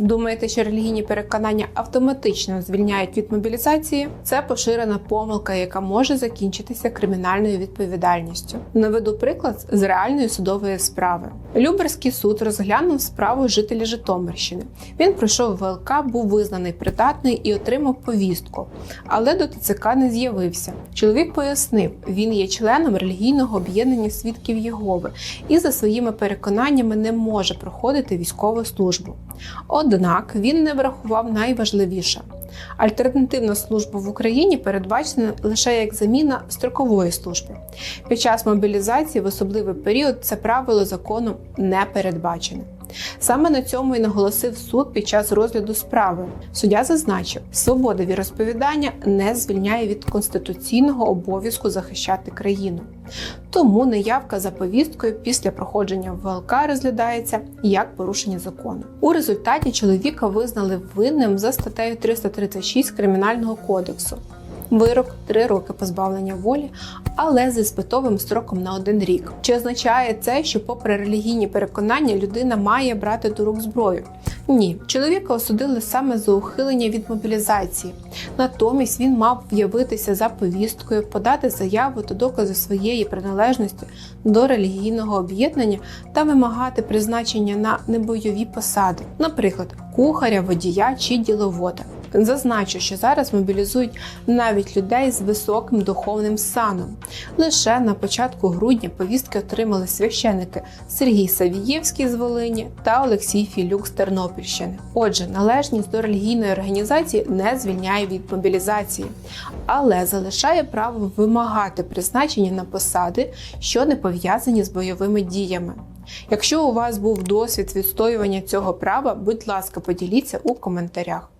Думаєте, що релігійні переконання автоматично звільняють від мобілізації? Це поширена помилка, яка може закінчитися кримінальною відповідальністю. Наведу приклад з реальної судової справи. Люберський суд розглянув справу жителя Житомирщини. Він пройшов ВЛК, був визнаний придатний і отримав повістку, але до ТЦК не з'явився. Чоловік пояснив, він є членом релігійного об'єднання свідків Єгови і за своїми переконаннями не може проходити військову службу. Однак він не врахував найважливіше. Альтернативна служба в Україні передбачена лише як заміна строкової служби. Під час мобілізації в особливий період це правило закону не передбачене. Саме на цьому і наголосив суд під час розгляду справи. Суддя зазначив, свобода віросповідання не звільняє від конституційного обов'язку захищати країну. Тому неявка за повісткою після проходження ВЛК розглядається як порушення закону. У результаті чоловіка визнали винним за статтею 336 Кримінального кодексу. Вирок 3 роки позбавлення волі, але з іспитовим строком на один рік. Чи означає це, що, попри релігійні переконання, людина має брати до рук зброю? Ні, чоловіка осудили саме за ухилення від мобілізації. Натомість він мав явитися за повісткою, подати заяву та докази своєї приналежності до релігійного об'єднання та вимагати призначення на небойові посади, наприклад, кухаря, водія чи діловода. Зазначу, що зараз мобілізують навіть людей з високим духовним саном. Лише на початку грудня повістки отримали священики Сергій Савієвський з Волині та Олексій Філюк з Тернопільщини. Отже, належність до релігійної організації не звільняє від мобілізації, але залишає право вимагати призначення на посади, що не пов'язані з бойовими діями. Якщо у вас був досвід відстоювання цього права, будь ласка, поділіться у коментарях.